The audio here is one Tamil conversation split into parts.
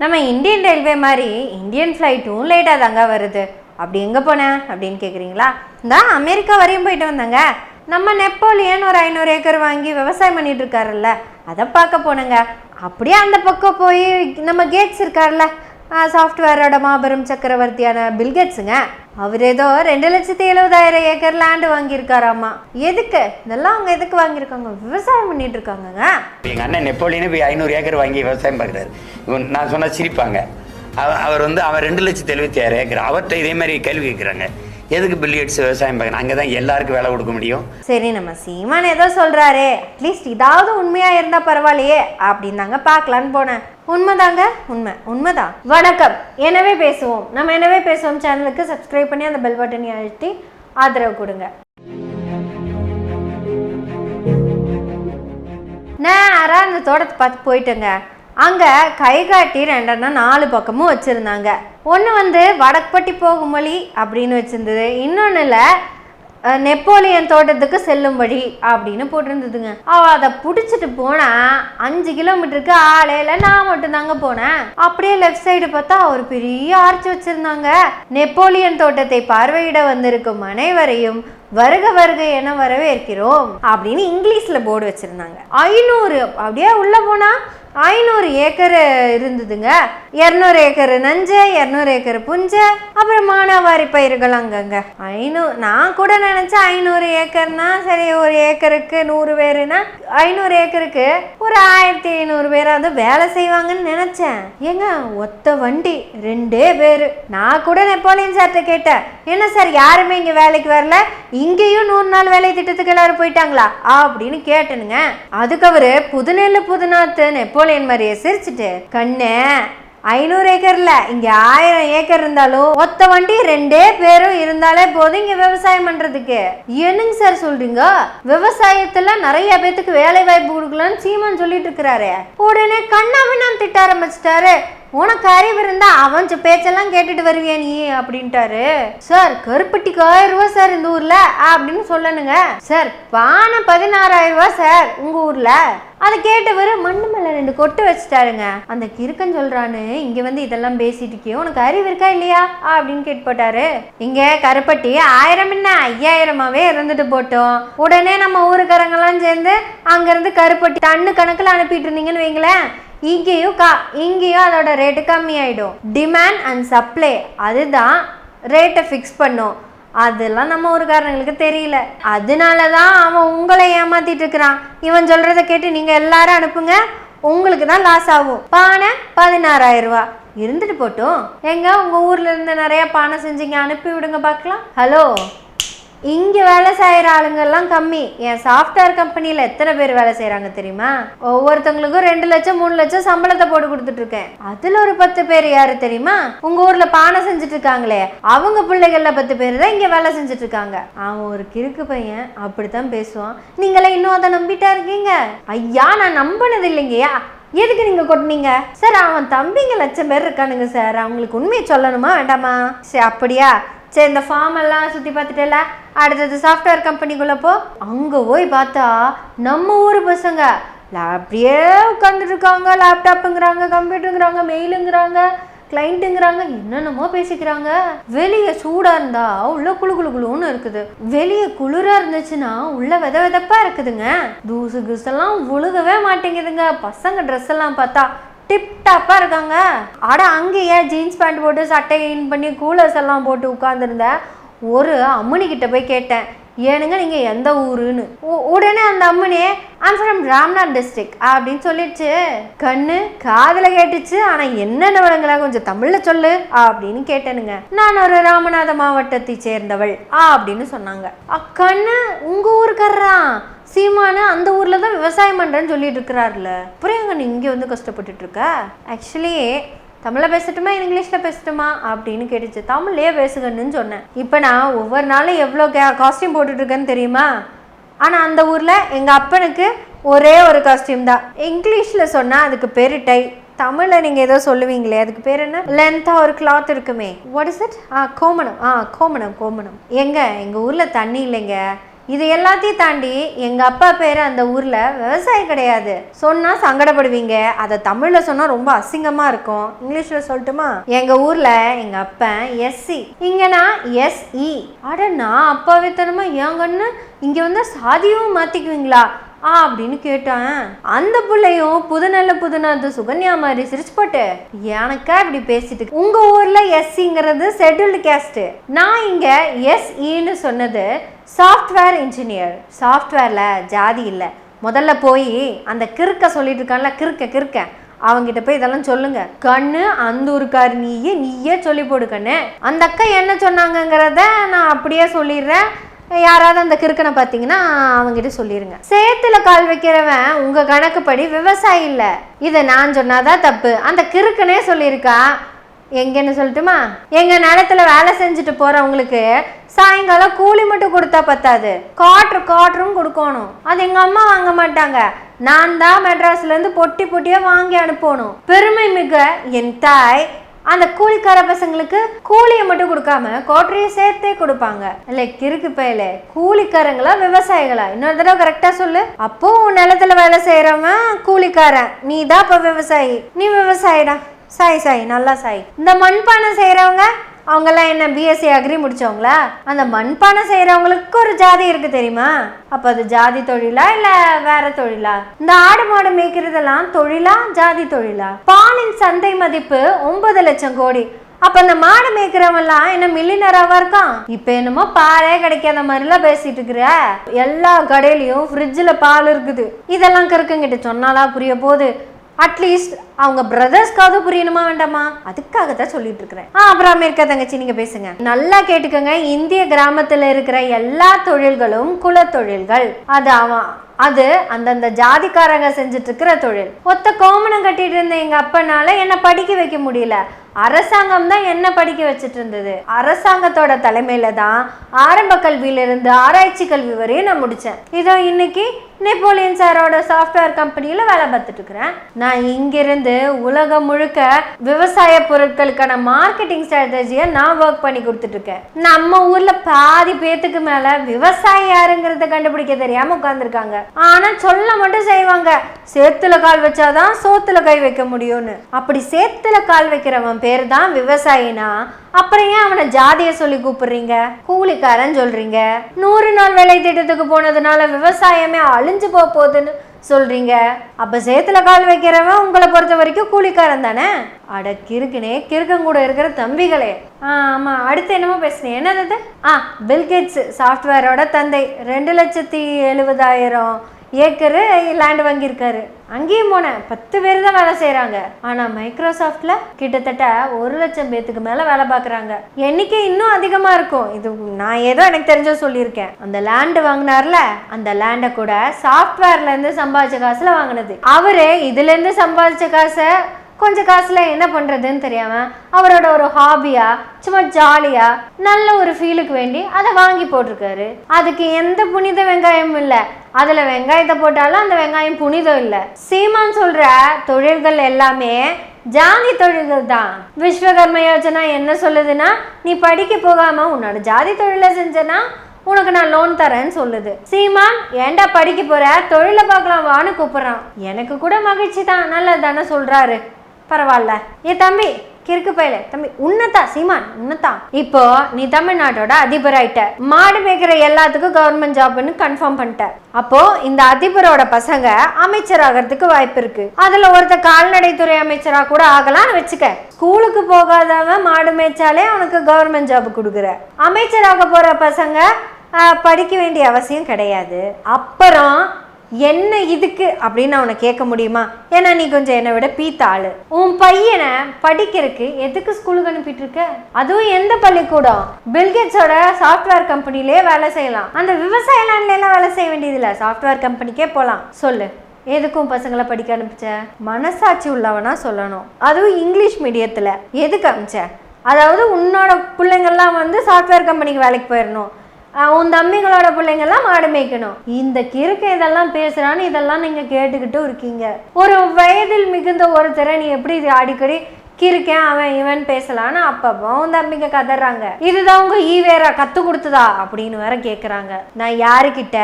நம்ம இந்தியன் ரயில்வே மாதிரி இந்தியன் ஃப்ளைட்டும் லேட்டாக தாங்க வருது. அப்படி எங்கே போனேன் அப்படின்னு கேட்குறீங்களா இந்த அமெரிக்கா வரையும் போயிட்டு வந்தேங்க. நம்ம நெப்போலியன் ஒரு ஐநூறு ஏக்கர் வாங்கி விவசாயம் பண்ணிட்டு இருக்காருல்ல. அதை பார்க்க போனேங்க. அப்படியே அந்த பக்கம் போய் நம்ம கேட்ஸ் இருக்கார்ல சாஃப்ட்வேரோட மாபெரும் சக்கரவர்த்தியான பில்கேட்ஸுங்க அவர் ஏதோ ரெண்டு லட்சத்தி எழுபதாயிரம் ஏக்கர் லேண்டு வாங்கியிருக்காராமா. எதுக்கு? இதெல்லாம் அவங்க எதுக்கு வாங்கியிருக்காங்க? விவசாயம் பண்ணிட்டு இருக்காங்கங்க. எங்கள் அண்ணன் நெப்போலியனு போய் ஐநூறு ஏக்கர் வாங்கி விவசாயம் பார்க்குறாரு நான் சொன்னால் சிரிப்பாங்க. அவர் வந்து அவன் ரெண்டு லட்சத்தி எழுபத்தி ஆறு ஏக்கர். அவர்கிட்ட இதே மாதிரி கேள்வி கேட்குறாங்க எதுக்கு பில்லியட்ஸ் விவசாயம் பார்க்கணும்? அங்கே தான் எல்லாருக்கும் வேலை கொடுக்க முடியும். சரி நம்ம சீமான் ஏதோ சொல்கிறாரு அட்லீஸ்ட் இதாவது உண்மையாக இருந்தால் பரவாயில்லையே அப்படின்னு தாங்க பார்க்கலான்னு போனேன். உண்மைதாங்க? உண்மை. உண்மைதான் வணக்கம். எனவே பேசுவோம். நம்ம எனவே பேசுவோம். சேனலுக்கு சப்ஸ்கிரைப் பண்ணி அந்த பெல் பட்டனை அழுத்தி ஆதரவு கொடுங்க. நேராக அந்த தோட்டத்தை பார்த்து போயிட்டுங்க. அங்கே கை காட்டி ரெண்டெண்ணா நாலு பக்கமும் வச்சுருந்தாங்க. ஒன்று வந்து வடக்குப்பட்டி போகும் வழி அப்படின்னு வச்சுருந்தது. இன்னொன்றுல நெப்போலியன் தோட்டத்துக்கு செல்லும் வழி அப்படின்னு போட்டிருந்ததுங்க. அவ அதை பிடிச்சிட்டு போனா அஞ்சு கிலோமீட்டருக்கு ஆளையில நான் மட்டும்தாங்க போனேன். அப்படியே லெஃப்ட் சைடு பார்த்தா ஒரு பெரிய ஆர்ச்சி வச்சிருந்தாங்க. நெப்போலியன் தோட்டத்தை பார்வையிட வந்திருக்கும் அனைவரையும் வருக வருக என வரவேற்கிறோம் அப்படின்னு இங்கிலீஷ்ல போர்டு வச்சிருந்தாங்க. ஐநூறு அப்படியே உள்ள போனா ஐநூறு ஏக்கர் இருந்ததுங்க. இரநூறு ஏக்கர் நஞ்சை இரநூறு ஏக்கர் புஞ்சை அப்புறம் மானாவாரி பயிர்கள் அங்கங்க. ஐநூறு நான் கூட நினைச்சேன் ஐநூறு ஏக்கர்னா சரி ஒரு ஏக்கருக்கு நூறு பேருனா ஐநூறு ஏக்கருக்கு ஒரு ஆயிரத்தி ஐநூறு பேராவது வேலை செய்வாங்கன்னு நினைச்சேன். ஏங்க ஒத்த வண்டி ரெண்டே பேரு. நான் கூட நெப்போலியன் சார்ட்ட கேட்டேன். என்ன சார் யாருமே இங்க வேலைக்கு வரல? இங்கேயும் நூறு நாள் வேலை திட்டத்துக்கு எல்லாரும் போயிட்டாங்களா? அப்படின்னு கேட்டனுங்க. அதுக்கு அவரு புதுநெல்லு புதுநாத்து நெப்போலியன் மாதிரியே சிரிச்சுட்டு கண்ணு ஐநூறு ஏக்கர்ல இங்க ஆயிரம் ஏக்கர் இருந்தாலும் ஒத்த வண்டி ரெண்டே பேரும் இருந்தாலே போதும் இங்க விவசாயம் பண்றதுக்கு. என்னங்க சார் சொல்றீங்க? விவசாயத்துல நிறைய பேத்துக்கு வேலை வாய்ப்பு கொடுக்கலாம்னு சீமான் சொல்லிட்டு இருக்கிறாரு. உடனே கண்ணாவினான் திட்ட ஆரம்பிச்சிட்டாரு. உனக்கு அறிவு இருந்தா அவன் பேச்செல்லாம் கேட்டுட்டு வருவியா நீ? அப்படின்ட்டாரு. சார் கருப்பட்டிக்கு ஆயிரம் ரூபாய் சார் இந்த ஊர்ல அப்படின்னு சொல்லணுங்க. சார் பானை பதினாறாயிரம் ரூபாய் சார் உங்க ஊர்ல. அதை கேட்டவர் மண்ணு மேல ரெண்டு கொட்டு வச்சுட்டாருங்க. அந்த கிறுக்கன் சொல்றான்னு இங்க வந்து இதெல்லாம் பேசிட்டு இருக்கியோ உனக்கு அறிவு இருக்கா இல்லையா? அப்படின்னு கேட்டு போட்டாரு இங்க கருப்பட்டி ஆயிரம் என்ன? ஐயாயிரமாவே இருந்துட்டு போட்டோம். உடனே நம்ம ஊருக்காரங்கெல்லாம் சேர்ந்து அங்கிருந்து கருப்பட்டி டன்னு கணக்குல அனுப்பிட்டு இருந்தீங்கன்னு வைங்களேன். இங்கேயும் கா இங்கேயும் அதோட ரேட்டு கம்மியாயிடும். டிமாண்ட் அண்ட் சப்ளை அதுதான் ரேட்டை ஃபிக்ஸ் பண்ணும். அதெல்லாம் நம்ம ஊருக்காரங்களுக்கு தெரியல. அதனால தான் அவன் உங்களை ஏமாத்திட்டு இருக்கிறான். இவன் சொல்றத கேட்டு நீங்க எல்லாரும் அனுப்புங்க. உங்களுக்கு தான் லாஸ் ஆகும். பானை பதினாறாயிரம் ரூபாய் இருந்துட்டு போட்டும். எங்க? உங்க ஊர்ல இருந்து நிறைய பானை செஞ்சீங்க. அனுப்பி விடுங்க பார்க்கலாம். ஹலோ இங்கே வேலை செய்கிற ஆளுங்கெல்லாம் கம்மி. என் சாஃப்ட்வேர் கம்பெனியில் எத்தனை பேர் வேலை செய்கிறாங்க தெரியுமா? ஒவ்வொருத்தவங்களுக்கும் ரெண்டு லட்சம் மூணு லட்சம் சம்பளத்தை போட்டு கொடுத்துட்டு இருக்கேன் ஒரு பத்து பேர் யார் தெரியுமா? உங்கள் ஊரில் பானை செஞ்சுட்டு இருக்காங்களே அவங்க பிள்ளைகளில் பத்து பேர் தான் இங்கே வேலை செஞ்சுட்டு இருக்காங்க அவன் ஒரு கிறுக்கு பையன் அப்படித்தான் பேசுவான். நீங்களே இன்னும் அதை நம்பிட்டா இருக்கீங்க? ஐயா நான் நம்பினது இல்லைங்கய்யா. எதுக்கு நீங்க கொட்டினீங்க? சார் அவன் தம்பிங்க லட்சம் பேர் இருக்கானுங்க சார். அவங்களுக்கு உண்மையை சொல்லணுமா வேண்டாமா? சரி அப்படியா? சரி இந்த ஃபார்ம் எல்லாம் சுற்றி பார்த்துட்டல? அடுத்தது சாஃப்ட்வேர் கம்பெனிக்குள்ளே போ. அங்கே போய் பார்த்தா நம்ம ஊர் பசங்க. அப்படியே உட்காந்துட்ருக்காங்க லேப்டாப்புங்கிறாங்க கம்ப்யூட்டருங்கிறாங்க மெயிலுங்கிறாங்க கிளைண்ட்டுங்கிறாங்க என்னென்னமோ பேசிக்கிறாங்க. வெளியே சூடாக இருந்தா உள்ள குளு குளு குளுன்னு இருக்குது. வெளியே குளிராக இருந்துச்சுன்னா உள்ள வித விதப்பாக இருக்குதுங்க. தூசு கிசெல்லாம் உழுகவே மாட்டேங்குதுங்க. பசங்க ட்ரெஸ் எல்லாம் பார்த்தா டிப்டாப்பா இருக்காங்க. அட அங்கேயே ஜீன்ஸ் பேண்ட் போட்டு சட்டை இன் பண்ணி கூலர்ஸ் எல்லாம் போட்டு உட்காந்துருந்த ஒரு அம்மனி கிட்ட போய் கேட்டேன். ஏனுங்க நீங்கள் எந்த ஊருன்னு? உடனே அந்த அம்மனே ஐம் ஃப்ரம் ராம்நாத் டிஸ்ட்ரிக் அப்படின்னு சொல்லிடுச்சு. கண்ணு காதில் கேட்டுச்சு. ஆனால் என்னென்ன விலங்குல கொஞ்சம் தமிழில் சொல்லு அப்படின்னு கேட்டேனுங்க. நான் ஒரு ராமநாத மாவட்டத்தை சேர்ந்தவள் அப்படின்னு சொன்னாங்க. கண்ணு உங்கள் ஊருக்கர்றான் சீமானு அந்த ஊர்ல தான் விவசாயம் பண்றேன்னு சொல்லிட்டு இருக்கிறாருல. அப்புறம் எங்க நீ இங்கே வந்து கஷ்டப்பட்டுட்டு இருக்க? ஆக்சுவலி தமிழில் பேசட்டுமா இங்கிலீஷில் பேசட்டுமா அப்படின்னு கேட்டுச்சு. தமிழ்லேயே பேசுகன்னு சொன்னேன். இப்போ நான் ஒவ்வொரு நாளும் எவ்வளோ கே காஸ்டியூம் போட்டுட்ருக்கேன்னு தெரியுமா? ஆனால் அந்த ஊரில் எங்கள் அப்பனுக்கு ஒரே ஒரு காஸ்டியூம் தான். இங்கிலீஷில் சொன்னால் அதுக்கு பேர் டை. தமிழில் நீங்கள் ஏதோ சொல்லுவீங்களே அதுக்கு பேர் என்ன? லென்த்தாக ஒரு கிளாத் இருக்குமே. வாட் இஸ் இட் ஆ கோமணம். ஆ கோமணம் கோமணம். எங்கே? எங்கள் ஊரில் தண்ணி இல்லைங்க. இது எல்லாத்தையும் தாண்டி எங்கள் அப்பா பேர் அந்த ஊரில் விவசாயி கிடையாது. சொன்னால் சங்கடப்படுவீங்க. அதை தமிழில் சொன்னால் ரொம்ப அசிங்கமாக இருக்கும். இங்கிலீஷில் சொல்லட்டுமா? எங்கள் ஊரில் எங்கள் அப்பன் எஸ்சி இங்கேனா எஸ்இ அட நான் அப்பாவித்தனமா ஏங்கன்னு இங்கே வந்து சாதியும் மாற்றிக்குவீங்களா ஆ அப்படின்னு கேட்டேன். அந்த பிள்ளையும் புதுநல்ல புதுநாத்து சுகன்யா மாதிரி சிரிச்சு போட்டு எனக்கா இப்படி பேசிட்டு உங்க ஊர்ல எஸ்சிங்கிறது ஷெட்யூல்டு கேஸ்ட் நான் இங்க எஸ்இன்னு சொன்னது சாஃப்ட்வேர் இன்ஜினியர் சாஃப்ட்வேரில் ஜாதி இல்லை. முதல்ல போய் அந்த கிறுக்க சொல்லிட்டு இருக்கான்ல கிறுக்க கிறுக்க. அவங்கிட்ட போய் இதெல்லாம் சொல்லுங்க. கண்ணு அந்த ஊருக்கார் நீயே நீயே சொல்லி போடு கண்ணு. அந்த அக்கா என்ன சொன்னாங்கங்கிறத நான் அப்படியே சொல்லிடுறேன். யாராவது அந்த கிறுக்கனை பார்த்தீங்கன்னா அவங்ககிட்ட சொல்லிடுங்க சேத்துல கால் வைக்கிறவன் உங்க கணக்குப்படி விவசாயி இல்லை. இதை நான் சொன்னாதான் தப்பு. அந்த கிறுக்கனே சொல்லியிருக்கா. எங்கன்னு சொல்லட்டுமா? எங்க நிலத்துல வேலை செஞ்சுட்டு போறவங்களுக்கு சாயங்காலம் கூலி மட்டும் கொடுத்தா பத்தாது. காற்று காற்றும் கொடுக்கணும். அது எங்க அம்மா வாங்க மாட்டாங்க. நான் தான் மெட்ராஸ்ல இருந்து பொட்டி பொட்டியா வாங்கி அனுப்பணும். பெருமை மிக என் தாய் அந்த கூலிக்கார பசங்களுக்கு கூலியை மட்டும் கொடுக்காம கோட்டரையும் சேர்த்தே கொடுப்பாங்க. இல்லை கிறுக்கு பயில. கூலிக்காரங்களா விவசாயிகளா? இன்னொரு தடவை கரெக்டா சொல்லு. அப்போ உன் நிலத்துல வேலை செய்யறவன் கூலிக்காரன். நீ தான் இப்ப விவசாயி. நீ விவசாயிடா. சாய் சாய் நல்லா சாய். இந்த மண்பானை செய்கிறவங்க அவங்கெல்லாம் என்ன பிஎஸ்சி அக்ரி முடிச்சவங்களா? அந்த மண்பானை செய்கிறவங்களுக்கு ஒரு ஜாதி இருக்கு தெரியுமா? அப்போ அது ஜாதி தொழிலா இல்ல வேற தொழிலா? இந்த ஆடு மாடு மேய்க்கிறதெல்லாம் தொழிலா ஜாதி தொழிலா? பாலின் சந்தை மதிப்பு ஒன்பது லட்சம் கோடி. அப்ப இந்த மாடு மேய்க்கிறவன்லாம் என்ன மில்லினராவா இருக்கான்? இப்ப என்னமோ பாலே கிடைக்காத மாதிரிலாம் பேசிட்டு இருக்கிற. எல்லா கடையிலயும் ஃப்ரிட்ஜில் பால் இருக்குது. இதெல்லாம் கருக்கங்கிட்ட சொன்னாலா புரிய போகுது. அட்லீஸ்ட் அவங்க பிரதர்ஸ்க்காவது புரியணுமா வேண்டாமா? அதுக்காக தான் சொல்லிட்டு இருக்கிறேன் ஆ அப்புறம் இருக்கா தங்கச்சி நீங்க பேசுங்க. நல்லா கேட்டுக்கோங்க இந்திய கிராமத்துல இருக்கிற எல்லா தொழில்களும் குல தொழில்கள் அது அவன் அது அந்தந்த ஜாதிக்காரங்க செஞ்சுட்டு இருக்கிற தொழில். ஒத்த கோமணம் கட்டிட்டு இருந்த எங்க அப்பனால என்ன படிக்க வைக்க முடியல. அரசாங்கம் தான் என்ன படிக்க வச்சுட்டு இருந்தது அரசாங்கத்தோட தலைமையில தான் ஆரம்ப கல்வியிலிருந்து ஆராய்ச்சி கல்வி வரையும் நான் முடிச்சேன். இதோ இன்னைக்கு நெப்போலியன் சாரோட சாஃப்ட்வேர் கம்பெனியில வேலை பார்த்துட்டு இருக்கிறேன் நான் இங்கிருந்து உலகம் முழுக்க விவசாய பொருட்களுக்கான மார்க்கெட்டிங் ஸ்ட்ராட்டஜியை நான் ஒர்க் பண்ணி கொடுத்துட்டு இருக்கேன் நம்ம ஊர்ல பாதி பேத்துக்கு மேல விவசாயி யாருங்கிறத கண்டுபிடிக்க தெரியாம உட்கார்ந்துருக்காங்க. ஆனா சொல்ல மட்டும் செய்வாங்க. சேத்துல கால் வச்சாதான் சோத்துல கை வைக்க முடியும்னு. அப்படி சேத்துல கால் வைக்கிறவன் பேர் தான் விவசாயினா அப்புறம் ஏன் அவனை ஜாதிய சொல்லி கூப்பிடுறீங்க? கூலிக்காரன் சொல்றீங்க. நூறு நாள் வேலை திட்டத்துக்கு போனதுனால விவசாயமே அழிஞ்சு போக போகுதுன்னு சொல்றீங்க? அப்ப சேத்துல கால் வைக்கிறவன் உங்களை பொறுத்த வரைக்கும் கூலிக்காரன் தானே? அட கிறுக்குனே கிறுக்கன் கூட இருக்கிற தம்பிகளே. ஆ ஆமா அடுத்து என்னமோ பேசுனேன் என்னது ஆ பில்கேட்ஸ் சாஃப்ட்வேரோட தந்தை. ரெண்டு லட்சத்தி எழுபதாயிரம். ஏக்கரு லேண்ட் வாங்கியிருக்காரு. அங்கேயும் போனேன். பத்து பேர் தான் வேலை செய்கிறாங்க ஆனால் மைக்ரோசாஃப்டில் கிட்டத்தட்ட ஒரு லட்சம் பேத்துக்கு மேலே வேலை பார்க்குறாங்க. எண்ணிக்கை இன்னும் அதிகமாக இருக்கும். இது நான் ஏதோ எனக்கு தெரிஞ்ச சொல்லியிருக்கேன். அந்த லேண்டு வாங்கினார்ல அந்த லேண்டை கூட சாஃப்ட்வேர்லேருந்து சம்பாதிச்ச காசில் வாங்கினது. அவர் இதுலேருந்து சம்பாதிச்ச காசை கொஞ்சம் காசுல என்ன பண்றதுன்னு தெரியாம அவரோட ஒரு ஹாபியா சும்மா ஜாலியா நல்ல ஒரு ஃபீலுக்கு வேண்டி அதை வாங்கி போட்டிருக்காரு. அதுக்கு எந்த புனித வெங்காயமும் இல்லை. அதுல வெங்காயத்தை போட்டாலும் அந்த வெங்காயம் புனிதம் இல்லை. சீமான் சொல்ற தொழில்கள் எல்லாமே ஜாதி தொழில்கள் தான். விஸ்வகர்ம யோஜனா என்ன சொல்லுதுன்னா நீ படிக்க போகாம உன்னோட ஜாதி தொழிலை செஞ்சனா உனக்கு நான் லோன் தரேன்னு சொல்லுது. சீமான் ஏன்டா படிக்க போற? தொழிலை பார்க்கலாம் வான்னு கூப்பிடுறான். எனக்கு கூட மகிழ்ச்சி தான். நல்லது தானே சொல்றாரு. பரவாயில்ல. ஏ தம்பி கிறுக்கு பயல. தம்பி உன்னதா சீமான் உன்னதான் இப்போ நீ தமிழ்நாட்டோட அதிபர் ஆயிட்ட மாடு மேய்க்கிற எல்லாத்துக்கும் கவர்மெண்ட் ஜாப்னு கன்ஃபார்ம் பண்ணிட்ட. அப்போ இந்த அதிபரோட பசங்க அமைச்சர் ஆகிறதுக்கு வாய்ப்பு இருக்கு. அதுல ஒருத்த கால்நடைத்துறை அமைச்சரா கூட ஆகலாம்னு வச்சுக்க. ஸ்கூலுக்கு போகாதவன் மாடு மேய்ச்சாலே அவனுக்கு கவர்மெண்ட் ஜாப் கொடுக்குற. அமைச்சராக போற பசங்க படிக்க வேண்டிய அவசியம் கிடையாது. அப்புறம் என்ன இதுக்கு அப்படின்னு அவனை கேட்க முடியுமா? ஏன்னா நீ கொஞ்சம் என்னை விட பீத்த ஆளு. உன் பையனை படிக்கிறதுக்கு எதுக்கு ஸ்கூலுக்கு அனுப்பிட்டு இருக்க அதுவும் எந்த பள்ளிக்கூடம்? பில்கேட்ஸோட சாஃப்ட்வேர் கம்பெனிலே வேலை செய்யலாம். அந்த விவசாய லேண்ட்ல எல்லாம் வேலை செய்ய வேண்டியதில்ல. சாஃப்ட்வேர் கம்பெனிக்கே போகலாம் சொல்லு. எதுக்கும் பசங்களை படிக்க அனுப்பிச்ச? மனசாட்சி உள்ளவனா சொல்லணும். அதுவும் இங்கிலீஷ் மீடியத்தில் எதுக்கு அனுப்பிச்ச? அதாவது உன்னோட பிள்ளைங்கள்லாம் வந்து சாஃப்ட்வேர் கம்பெனிக்கு வேலைக்கு போயிடணும் உன் தம்பிங்களோட பிள்ளைங்கெல்லாம் மாடு மேய்க்கணும். இந்த கிறுக்க இதெல்லாம் பேசுறான்னு இதெல்லாம் நீங்க கேட்டுக்கிட்டு இருக்கீங்க. ஒரு வயதில் மிகுந்த ஒருத்தரை நீ எப்படி இது அடிக்கடி கிறுக்கேன் அவன் இவன் பேசலான்னு அப்பப்போ உன் தம்பிங்க கதறாங்க. இதுதான் உங்க ஈவேரா கத்து கொடுத்ததா? அப்படின்னு வேற கேக்குறாங்க. நான் யாருக்கிட்ட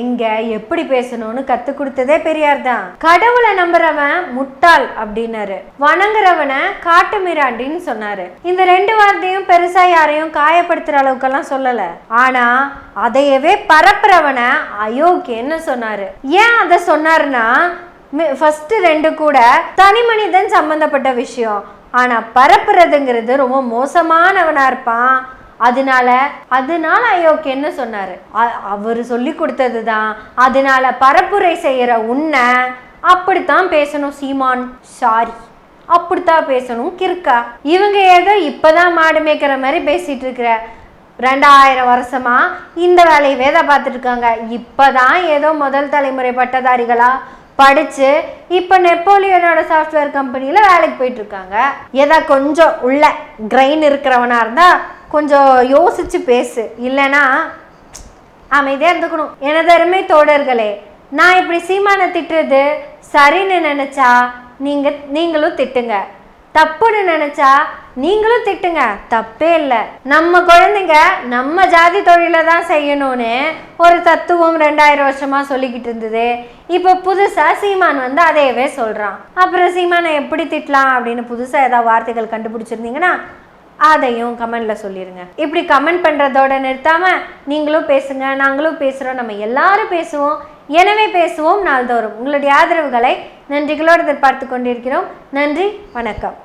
எங்க எப்படி பேசணும்னு கத்து கொடுத்ததே பெரியார் தான். கடவுளை நம்புறவன் முட்டாள் அப்படின்னாரு. வணங்குறவனை காட்டு மிராண்டின்னு சொன்னாரு. இந்த ரெண்டு வார்த்தையும் பெருசா யாரையும் காயப்படுத்துற அளவுக்கெல்லாம் சொல்லல. ஆனா அதையவே பரப்புறவனை அயோக்கியன்னு சொன்னாரு. ஏன் அதை சொன்னாருன்னா ஃபர்ஸ்ட் ரெண்டு கூட தனி மனிதன் சம்பந்தப்பட்ட விஷயம். ஆனால் பரப்புறதுங்கிறது ரொம்ப மோசமானவனாக இருப்பான். அதனால அதனால ஐயோக்கு என்ன சொன்னார்? அவர் சொல்லி கொடுத்தது தான் அதனால பரப்புரை செய்கிற உன்னை அப்படித்தான் பேசணும் சீமான். சாரி. அப்படித்தான் பேசணும் கிறுக்கா. இவங்க ஏதோ இப்போதான் மாடு மேய்க்கிற மாதிரி பேசிகிட்டு இருக்கிற ரெண்டாயிரம் வருஷமா இந்த வேலையவே தான் பார்த்துட்டு இருக்காங்க. இப்போதான் ஏதோ முதல் தலைமுறை பட்டதாரிகளாக படிச்சு இப்போ நெப்போலியனோட சாஃப்ட்வேர் கம்பெனியில் வேலைக்கு போயிட்டு இருக்காங்க ஏதா கொஞ்சம் உள்ள கிரைன் இருக்கிறவனா இருந்தா கொஞ்சம் யோசிச்சு பேசு. இல்லைன்னா அமைதியாக இருந்துக்கணும். எனது அருமை தோழர்களே நான் இப்படி சீமானை திட்டுறது சரின்னு நினச்சா நீங்கள் நீங்களும் திட்டுங்க. தப்புன்னு நினச்சா நீங்களும் திட்டுங்க. தப்பே இல்லை. நம்ம குழந்தைங்க நம்ம ஜாதி தொழிலை தான் செய்யணும்னு ஒரு தத்துவம் ரெண்டாயிரம் வருஷமா சொல்லிக்கிட்டு இருந்தது. இப்போ புதுசாக சீமான் வந்து அதையவே சொல்கிறான் அப்புறம் சீமானை எப்படி திட்டலாம் அப்படின்னு புதுசாக ஏதாவது வார்த்தைகள் கண்டுபிடிச்சிருந்தீங்கன்னா அதையும் கமெண்ட்ல சொல்லிடுங்க இப்படி கமெண்ட் பண்றதோட நிறுத்தாம நீங்களும் பேசுங்க நாங்களும் பேசுறோம் நம்ம எல்லாரும் பேசுவோம். எனவே பேசுவோம் நாள்தோறும். உங்களுடைய ஆதரவுகளை நன்றிகளோடு எதிர்பார்த்து கொண்டிருக்கிறோம். நன்றி வணக்கம்.